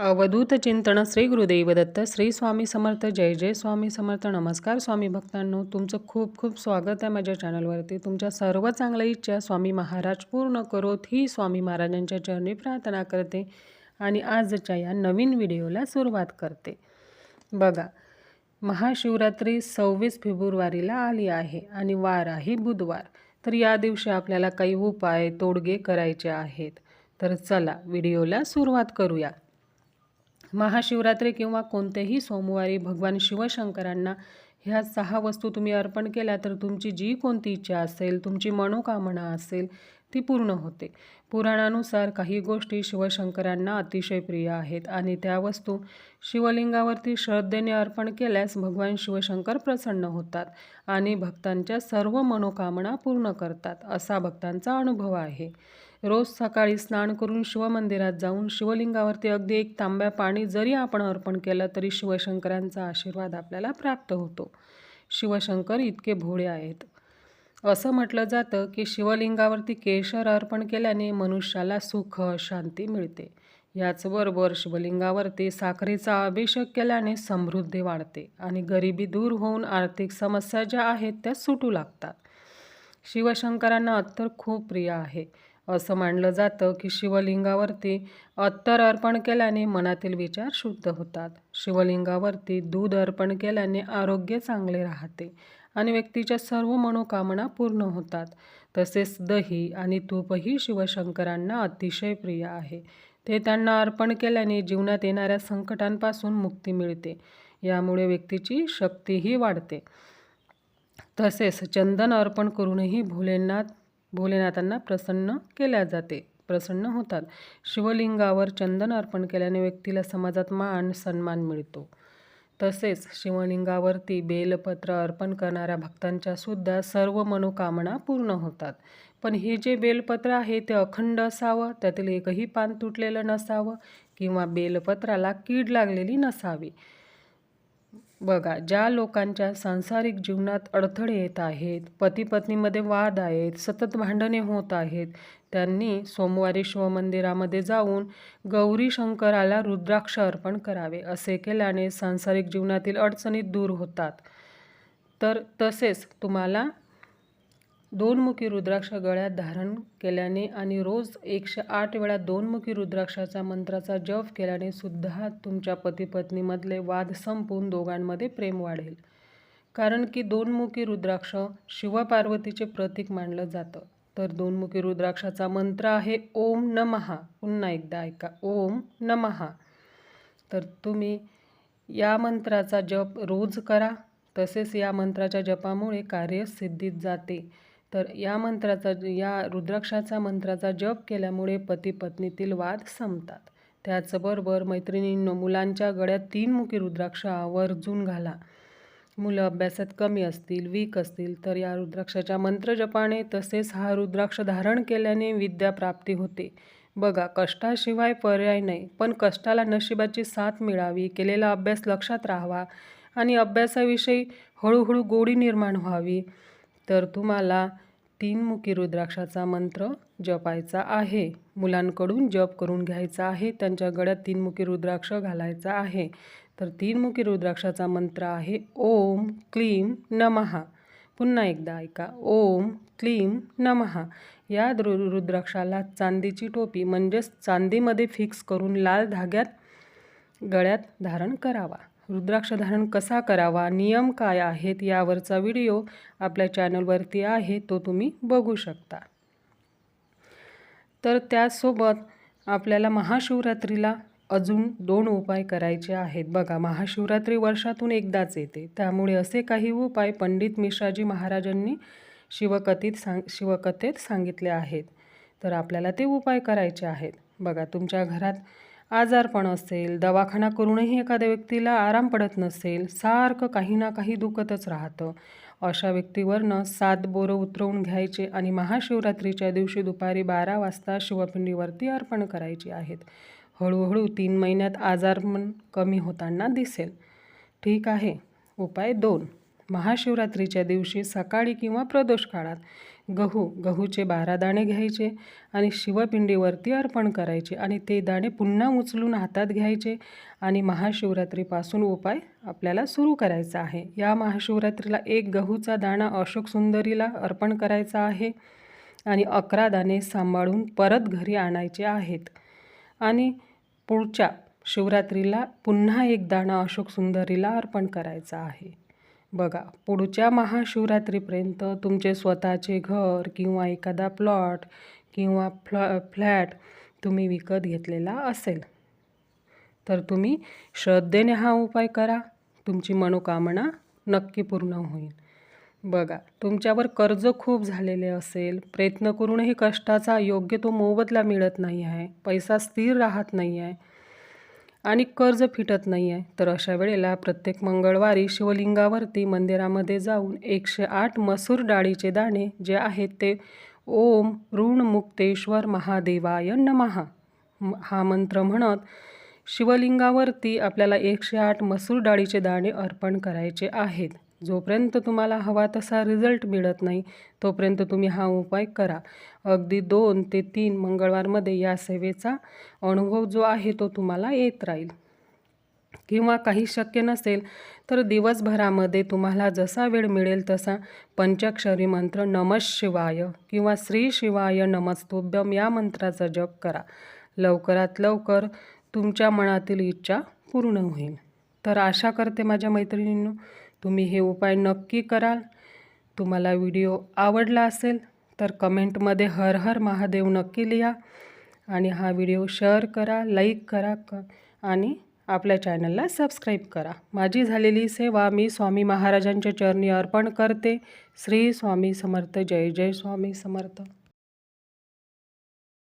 अवधूत चिंतन श्री गुरुदेव दत्त श्री स्वामी समर्थ जय जय स्वामी समर्थ. नमस्कार स्वामी भक्तांनो तुमचं खूप खूप स्वागत आहे माझ्या चॅनलवरती. तुमच्या सर्व चांगल्या इच्छा स्वामी महाराज पूर्ण करोत ही स्वामी महाराजांच्या चरणी प्रार्थना करते आणि आजच्या या नवीन व्हिडिओला सुरुवात करते. बघा महाशिवरात्री सव्वीस फेब्रुवारीला आली आहे आणि वार आहे बुधवार. तर या दिवशी आपल्याला काही उपाय तोडगे करायचे आहेत. तर चला व्हिडिओला सुरुवात करूया. महाशिवरात्री किंवा कोणत्याही सोमवारी भगवान शिवशंकरांना ह्या सहा वस्तू तुम्ही अर्पण केल्या तर तुमची जी कोणती इच्छा असेल तुमची मनोकामना असेल ती पूर्ण होते. पुराणानुसार काही गोष्टी शिवशंकरांना अतिशय प्रिय आहेत आणि त्या वस्तू शिवलिंगावरती श्रद्धेने अर्पण केल्यास भगवान शिवशंकर प्रसन्न होतात आणि भक्तांच्या सर्व मनोकामना पूर्ण करतात असा भक्तांचा अनुभव आहे. रोज सकाळी स्नान करून शिवमंदिरात जाऊन शिवलिंगावरती अगदी एक तांब्या पाणी जरी आपण अर्पण केलं तरी शिवशंकरांचा आशीर्वाद आपल्याला प्राप्त होतो. शिवशंकर इतके भोळे आहेत. असं म्हटलं जातं की शिवलिंगावरती केशर अर्पण केल्याने मनुष्याला सुख शांती मिळते. याचबरोबर शिवलिंगावरती साखरेचा अभिषेक केल्याने समृद्धी वाढते आणि गरिबी दूर होऊन आर्थिक समस्या ज्या आहेत त्या सुटू लागतात. शिवशंकरांना अत्तर खूप प्रिय आहे. असं मानलं जातं की शिवलिंगावरती अत्तर अर्पण केल्याने मनातील विचार शुद्ध होतात. शिवलिंगावरती दूध अर्पण केल्याने आरोग्य चांगले राहते आणि व्यक्तीच्या सर्व मनोकामना पूर्ण होतात. तसेच दही आणि तूपही शिवशंकरांना अतिशय प्रिय आहे. ते त्यांना अर्पण केल्याने जीवनात येणाऱ्या संकटांपासून मुक्ती मिळते. यामुळे व्यक्तीची शक्तीही वाढते. तसेच चंदन अर्पण करूनही भोलेनाथ भोलेनाथांना प्रसन्न केल्या जाते. प्रसन्न होतात. शिवलिंगावर चंदन अर्पण केल्याने व्यक्तीला समाजात मान सन्मान मिळतो. तसेच शिवलिंगावरती बेलपत्र अर्पण करणाऱ्या भक्तांच्या सुद्धा सर्व मनोकामना पूर्ण होतात. पण हे जे बेलपत्र आहे ते अखंड असावं? त्यातील एकही पान तुटलेलं नसावं? किंवा बेलपत्राला कीड लागलेली नसावी? बघा ज्या लोकांच्या सांसारिक जीवनात अडथळे येत आहेत पती पत्नीमध्ये वाद आहेत सतत भांडणे होत आहेत त्यांनी सोमवारी शिवमंदिरामध्ये जाऊन गौरी शंकराला रुद्राक्ष अर्पण करावे असे केल्याने सांसारिक जीवनातील अडचणी दूर होतात. तर तसेच तुम्हाला दोनमुखी रुद्राक्ष गळ्यात धारण केल्याने आणि रोज एकशे आठ वेळा दोनमुखी रुद्राक्षाचा मंत्राचा जप केल्याने सुद्धा तुमच्या पतीपत्नीमधले वाद संपून दोघांमध्ये प्रेम वाढेल. कारण की दोनमुखी रुद्राक्ष शिवपार्वतीचे प्रतीक मानलं जातं. तर दोनमुखी रुद्राक्षाचा मंत्र आहे ओम नमहा पुन्हा एकदा ऐका ओम नमहा तर तुम्ही या मंत्राचा जप रोज करा. तसेच या मंत्राच्या जपामुळे कार्य सिद्धीत जाते. तर या मंत्राचा या रुद्राक्षाचा मंत्राचा जप केल्यामुळे पती पत्नीतील वाद संपतात. त्याचबरोबर मैत्रिणींनो मुलांच्या गळ्यात तीन मुखी रुद्राक्ष आवर्जून घाला. मुलं अभ्यासात कमी असतील वीक असतील तर या रुद्राक्षाच्या मंत्रजपाने तसेच हा रुद्राक्ष धारण केल्याने विद्या प्राप्ती होते. बघा कष्टाशिवाय पर्याय नाही पण कष्टाला नशिबाची साथ मिळावी केलेला अभ्यास लक्षात राहावा आणि अभ्यासाविषयी हळूहळू गोडी निर्माण व्हावी. तर तुम्हाला तीनमुखी रुद्राक्षाचा मंत्र जपायचा आहे. मुलांकडून जप करून घ्यायचा आहे. त्यांच्या गळ्यात तीनमुखी रुद्राक्ष घालायचा आहे. तर तीनमुखी रुद्राक्षाचा मंत्र आहे. ओम क्लीम नमहा पुन्हा एकदा ऐका. ओम क्लीम नमहा या रु रुद्राक्षाला चांदीची टोपी म्हणजेच चांदीमध्ये फिक्स करून लाल धाग्यात गळ्यात धारण करावा. रुद्राक्ष धारण कसा करावा? नियम काय आहेत? यावरचा व्हिडिओ आपल्या चॅनलवरती आहे तो तुम्ही बघू शकता. तर त्याचसोबत आपल्याला महाशिवरात्रीला अजून दोन उपाय करायचे आहेत. बघा महाशिवरात्री वर्षातून एकदाच येते. त्यामुळे असे काही उपाय पंडित मिश्राजी महाराजांनी शिवकथेत सांग शिवकथेत सांगितले आहेत. तर आपल्याला ते उपाय करायचे आहेत. बघा तुमच्या घरात आजारपण असेल दवाखाना करूनही एखाद्या व्यक्तीला आराम पडत नसेल सारखं काही ना काही दुखतच राहतं. अशा व्यक्तीवरनं सात बोरं उतरवून घ्यायचे आणि महाशिवरात्रीच्या दिवशी दुपारी बारा वाजता शिवपिंडीवरती अर्पण करायची आहेत. हळूहळू तीन महिन्यात आजारपण कमी होताना दिसेल. ठीक आहे उपाय दोन. महाशिवरात्रीच्या दिवशी सकाळी किंवा प्रदोष काळात गहू गहूचे बारा दाणे घ्यायचे आणि शिवपिंडीवरती अर्पण करायचे आणि ते दाणे पुन्हा उचलून हातात घ्यायचे आणि महाशिवरात्रीपासून उपाय आपल्याला सुरू करायचा आहे. या महाशिवरात्रीला एक गहूचा दाणा अशोक सुंदरीला अर्पण करायचा आहे आणि अकरा दाणे सांभाळून परत घरी आणायचे आहेत. आणि पुढच्या शिवरात्रीला पुन्हा एक दाणा अशोक सुंदरीला अर्पण करायचा आहे. बघा पुढच्या महाशिवरात्रीपर्यंत तुमचे स्वतःचे घर किंवा एखादा प्लॉट किंवा फ्लॉ फ्लॅट तुम्ही विकत घेतलेला असेल. तर तुम्ही श्रद्धेने हा उपाय करा. तुमची मनोकामना नक्की पूर्ण होईल. बघा तुमच्यावर कर्ज खूप झालेले असेल. प्रयत्न करूनही कष्टाचा योग्य तो मोबदला मिळत नाही आहे. पैसा स्थिर राहत नाही आहे. आणि कर्ज फिटत नाही आहे तर अशा वेळेला प्रत्येक मंगळवारी शिवलिंगावरती मंदिरामध्ये जाऊन एकशे आठ मसूर डाळीचे दाणे जे आहेत ते ओम ऋणमुक्तेश्वर महादेवाय नमहा म- हा मंत्र म्हणत शिवलिंगावरती आपल्याला एकशे आठ मसूर डाळीचे दाणे अर्पण करायचे आहेत. जोपर्यंत तुम्हाला हवा तसा रिझल्ट मिळत नाही तोपर्यंत तुम्ही हा उपाय करा. अगदी दोन ते तीन मंगळवारमध्ये या सेवेचा अनुभव जो आहे तो तुम्हाला येत राहील. किंवा काही शक्य नसेल तर दिवसभरामध्ये तुम्हाला जसा वेळ मिळेल तसा पंचाक्षरी मंत्र नमः शिवाय किंवा श्री शिवाय नमस्तुभ्यम या मंत्राचा जप करा. लवकरात लवकर तुमच्या मनातील इच्छा पूर्ण होईल. तर आशा करते माझ्या मैत्रिणींनो तुम्ही हे उपाय नक्की कराल. तुम्हाला व्हिडिओ आवडला असेल तर कमेंटमध्ये हर हर महादेव नक्की लिहा आणि हा व्हिडिओ शेअर करा लाईक करा क आणि आपल्या चॅनलला सबस्क्राईब करा. माझी झालेली सेवा मी स्वामी महाराजांच्या चरणी अर्पण करते. श्री स्वामी समर्थ जय जय स्वामी समर्थ.